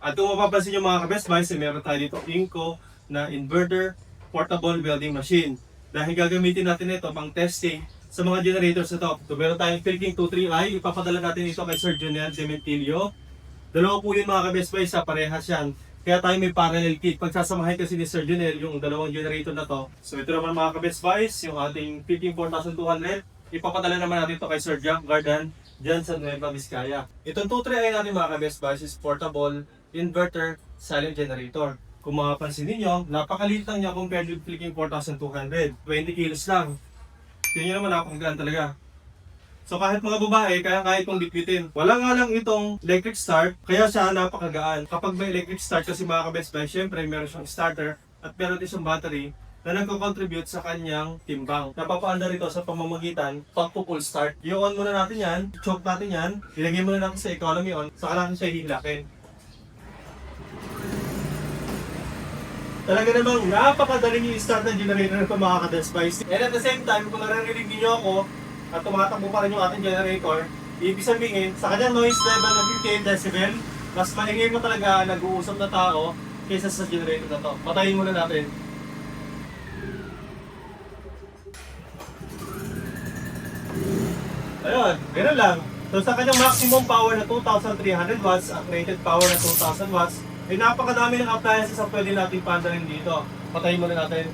At kung mapapansin nyo mga ka-best buys, eh, meron tayo dito Inco na inverter portable welding machine. Dahil gagamitin natin ito pang testing sa mga generators na to. So meron tayong Philking 23i, ipapadala natin ito kay Sir Junel Dementilio. Dalawa po yun mga ka-best buys, parehas yan. Kaya tayo may parallel kit. Pagsasamahin kasi ni Sir Junel yung dalawang generator na to. So ito naman mga ka-best buys, yung ating Philking 4200. Ipapadala naman natin ito kay Sir Jack Garden dyan sa Nueva Vizcaya. Itong 23i natin mga ka-best buys is portable inverter silent generator. Kung mapapansin ninyo, napakaliit lang niya compared with Philking 4200. 20 kilos lang. Tingnan nyo naman, napakagaan talaga. So kahit mga babae, kaya kahit kong bitbitin. Wala nga lang itong electric start, kaya siya napakagaan. Kapag may electric start kasi mga ka-best buy, syempre meron siyang starter at meron din siyang battery na nagko-contribute sa kanyang timbang. Napapaanda rito sa pamamagitan pag full start. I-on muna natin yan, choke natin yan, ilagay muna natin sa economy on, saka natin siya hihilakin. Talaga namang napakadaling i-start ng generator nito mga buys. And at the same time, kung naririnig niyo ako, at tumatakbo pa rin yung ating generator, ibig sabihin, sa kanyang noise level ng 58 decibel, mas maingay mo talaga nag-uusap na tao kaysa sa generator na to. Patayin muna natin. Ayun, ganun lang. So sa kanyang maximum power na 2,300 watts at rated power na 2,000 watts, ay napakadami ng appliances ang pwede natin pandarin dito. Patayin muna natin.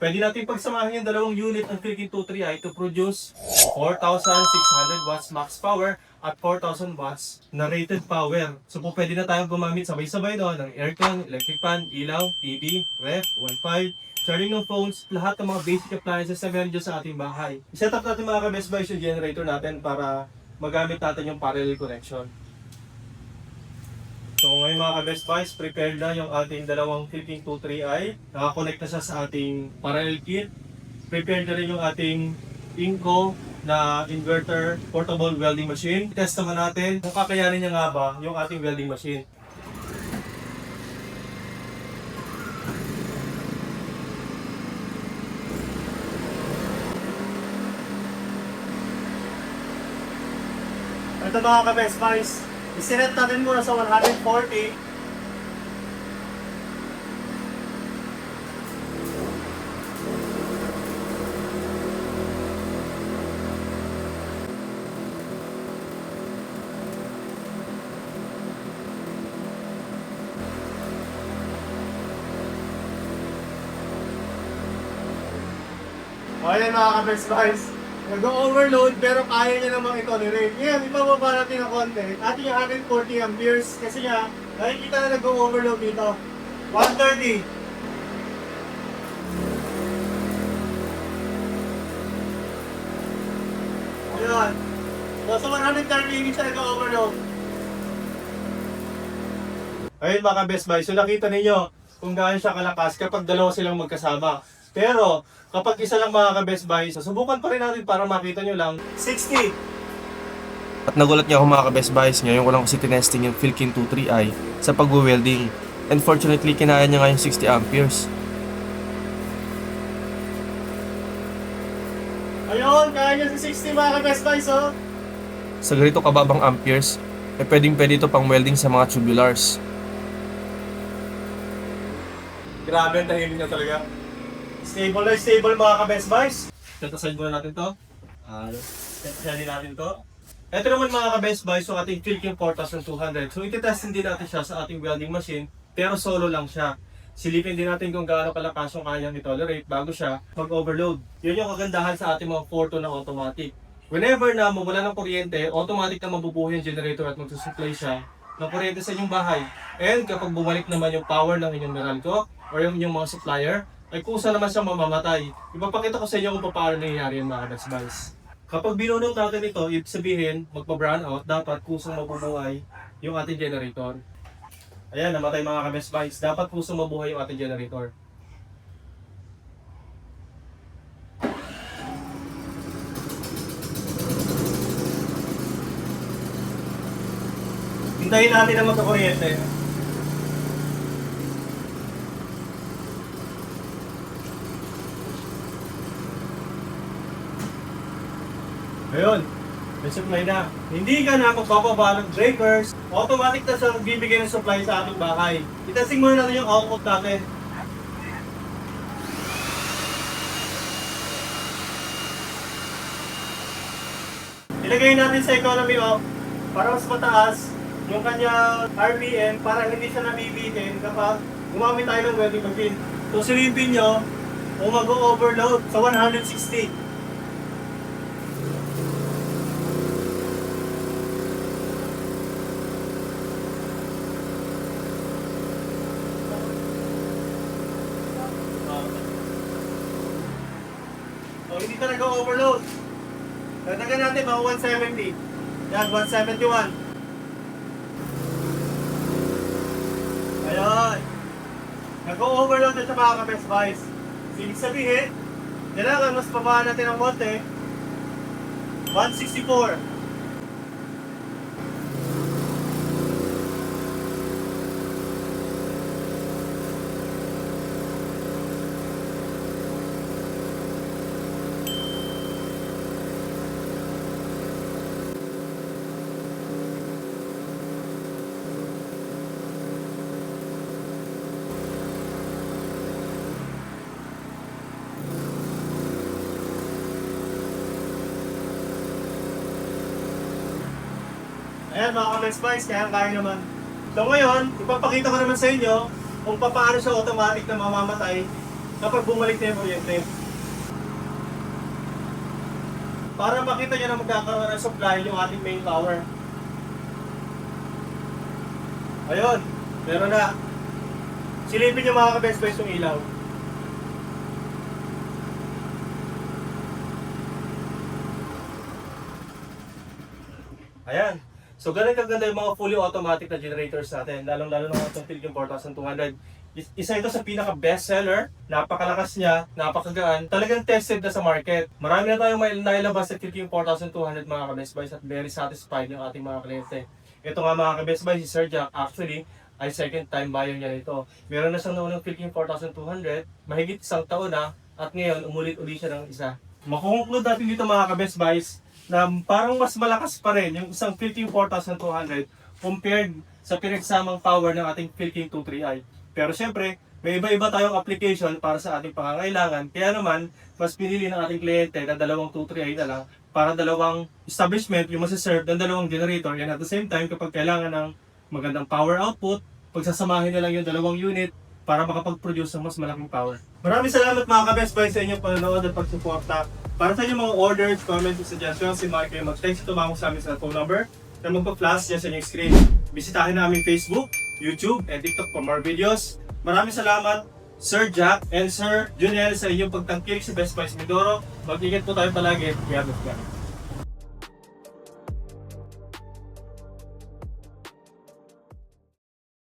Pwede natin pagsamahin yung dalawang unit ng Philkin 23i to produce 4,600 watts max power at 4,000 watts na rated power. So po pwede na tayong gumamit sabay-sabay doon ng aircon, electric fan, ilaw, TV, ref, wifi, charging ng phones, lahat ng mga basic appliances na meron dyan sa ating bahay. I-set up natin mga ka-best buys yung generator natin para magamit natin yung parallel connection. So ngayon mga ka-best buys, prepared na yung ating dalawang Philking 23i. Nakakonect na siya sa ating parallel kit. Prepared na rin yung ating Inco na inverter portable welding machine. Test naman natin kung kakayanin niya nga ba yung ating welding machine. Ito mga ka-best buys, isinet natin muna sa 140. Ayan mga ka-best buys. Nag-overload pero kaya niya namang i-tolerate. Ngayon, ibababa natin ng konti. Ating yung 140 amperes kasi nga, nakikita na nag-overload dito. 130. Ayan. So, sa 130, hindi siya nag-overload. Ayun mga best buy, so nakita ninyo kung gaano siya kalakas kapag dalawa silang magkasama. Pero kapag isa lang mga ka-best buy, susubukan pa rin natin para makita nyo lang. 60! At nagulat niya ako mga ka-best buys ngayon ko lang kasi tinesting yung Philkin 23i sa pag-welding. Unfortunately, kinaya niya nga yung 60 amperes. Ayun, kaya niya si 60 mga ka-best buy, so. Sa ganito kababang amperes, eh pwedeng pwede ito pang welding sa mga tubulars. Grabe ang tahimik niya talaga. Stable na stable mga ka-best buys. Tatasayin muna natin to. Ah, tatasayin natin to. Ito naman mga ka-best buys, so ating Philkin 4200. So ititestin din natin siya sa ating welding machine, pero solo lang siya. Silipin din natin kung gaano kalakas yung kanyang i-tolerate bago siya mag-overload. Yun yung kagandahan sa ating mga Forto na automatic. Whenever na mawala ng kuryente, automatic na mabubuhay yung generator at magsusupply siya ng kuryente sa inyong bahay. And kapag bumalik naman yung power ng inyong Meralco or yung inyong mga supplier, ay kusa naman siyang mamamatay. Ipapakita ko sa inyo kung paano nangyayari yung mga buys. Kapag binunong natin ito, ibig sabihin, magpa-brown out, dapat kusang mabubuhay yung ating generator. Ayan, namatay mga ka-best buys. Dapat kusang mabuhay yung ating generator. Hintayin natin na magkakuryente. Ayun. May supply na. Hindi ka na magpapaba ng breakers. Automatic na siya magbibigay ng supply sa ating bahay. Itasing muna natin yung output natin. Ilagay natin sa economy off para mas mataas yung kanya RPM para hindi siya nabibitin kapag gumamit tayo ng welding machine. So silipin nyo kung mag-overload sa 160. Hindi talaga overload. Dagdagan natin mga 170. Yan, 171. Ayun. Nag-overload na siya mga ka-best buys. Ibig sabihin, kailangan mas pababa natin ang konti. 164. Ayan mga ka-best buys, kaya kaya naman. So ngayon, ipapakita ko naman sa inyo kung paano siya automatic na mamamatay kapag bumalik na yung kuryente. Para makita nyo na magkakaroon ng supply yung ating main power. Ayun, meron na. Silipin nyo mga ka-best boys yung ilaw. Ayan. So ganun kaganda yung mga fully automatic na generators natin, lalong-lalo na itong Philkin 4200. Is- Isa ito sa pinaka best seller, napakalakas niya, napakagaan, talagang tested na sa market. Marami na tayong may nailabas sa Philkin 4200 mga ka-best buys at very satisfied yung ating mga kliyente. Ito nga mga ka-best buys, si Sir Jack, actually, ay second time buyer niya nito. Meron na siyang naunang Philkin 4200, mahigit isang taon na, at ngayon umulit-uli siya ng isa. Makukonclude natin dito mga ka-best buys, na parang mas malakas pa rin yung isang Philking 4200 compared sa pinagsamang power ng ating Philking 23i. Pero syempre, may iba-iba tayong application para sa ating pangangailangan. Kaya naman, mas pinili ng ating kliyente na dalawang 23i na lang para dalawang establishment yung masiserve ng dalawang generator. And at the same time, kapag kailangan ng magandang power output, pagsasamahin na lang yung dalawang unit para makapag-produce ng mas malaking power. Maraming salamat mga ka-best buy sa inyong panonood at pagsuporta. Para sa inyong mga orders, comments, at suggestions, si Mike kayo mag-text tumawag sa amin sa phone number na magpa-flash dyan sa inyong screen. Bisitahin namin Facebook, YouTube, and TikTok for more videos. Maraming salamat, Sir Jack and Sir Juniel sa inyong pagtangkilik sa Best Buy sa Mindoro. Mag-ingat po tayo palagi. God bless.